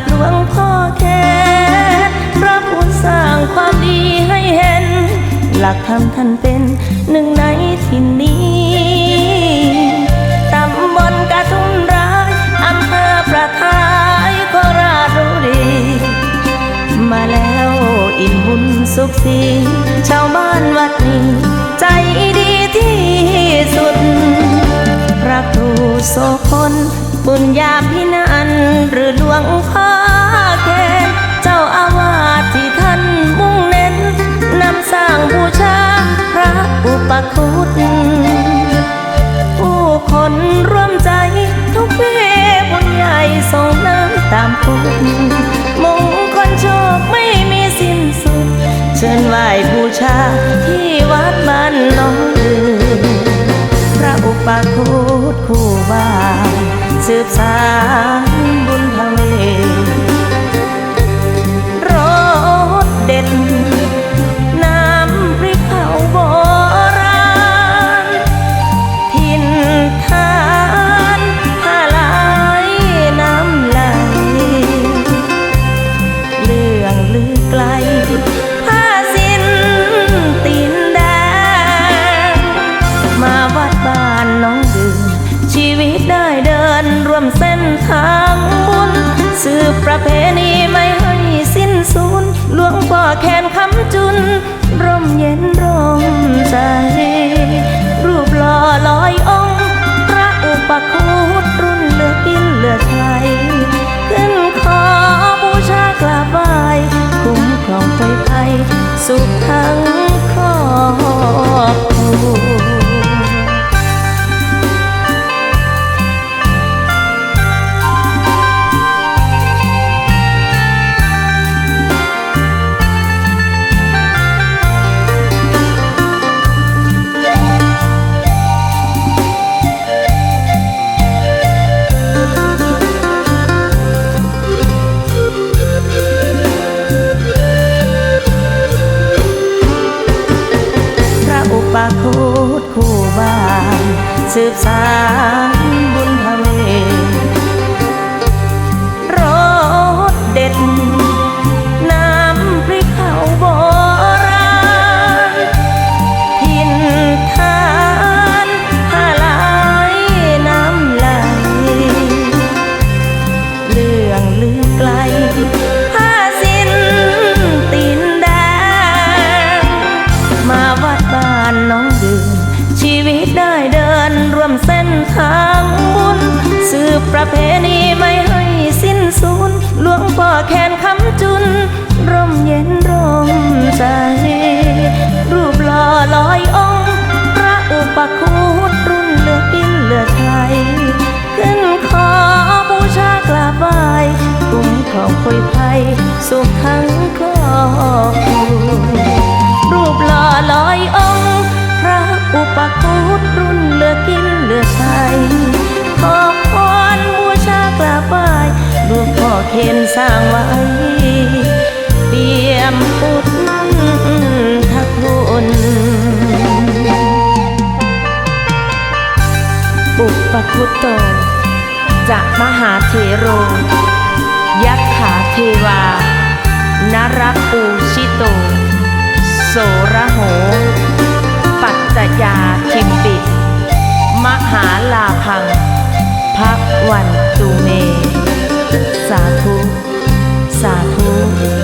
บหลวงพ่อแค่พระผู้สร้างความดีให้เห็น หลักธรรมท่านเป็นหนึ่งในที่นี้ตำบลกระทุ่มร้ายอำเภอประทายโคราชบุรีมาแล้วอิ่มบุญสุขสีชาวบ้านวัดนี้ ใจดีที่สุด พระครูโสพลปุญญาพิ ผู้คนร่วมใจทุกเพบุญใหญ่ส่งน้ำตามพุทธมงคลโชคไม่มีสิ้นสุด เชิญไหว้บูชาที่วัดบ้านน้องดือพระอุปคุตคู่บ้านสืบสานบุญ บ้านน้องดื่มชีวิตได้เดินร่วมเส้นทางบุญสืบประเพณีไม่ให้สิ้นสูญหลวง พระอุปคุตคู่บ้านสืบสาน ทางบุญ สืบประเพณีไม่ให้สิ้นสูญหลวงพ่อแคนคำจุน ร่มเย็นร่มใจ รูปหล่อลอยองค์พระอุปคุตรุ่นเลือกินเลือใช้ขึ้นขอบูชากราบไหว้คุ้มครองคุยภัยสุขทั้งครอบครัว อุปคุตโตจะมหาเทโร ยักขาเทวานรปูชิโต โสระโห ปัจจยาทิมปิ มหาลาพัง พักวันตุเม สาธุ สาธุ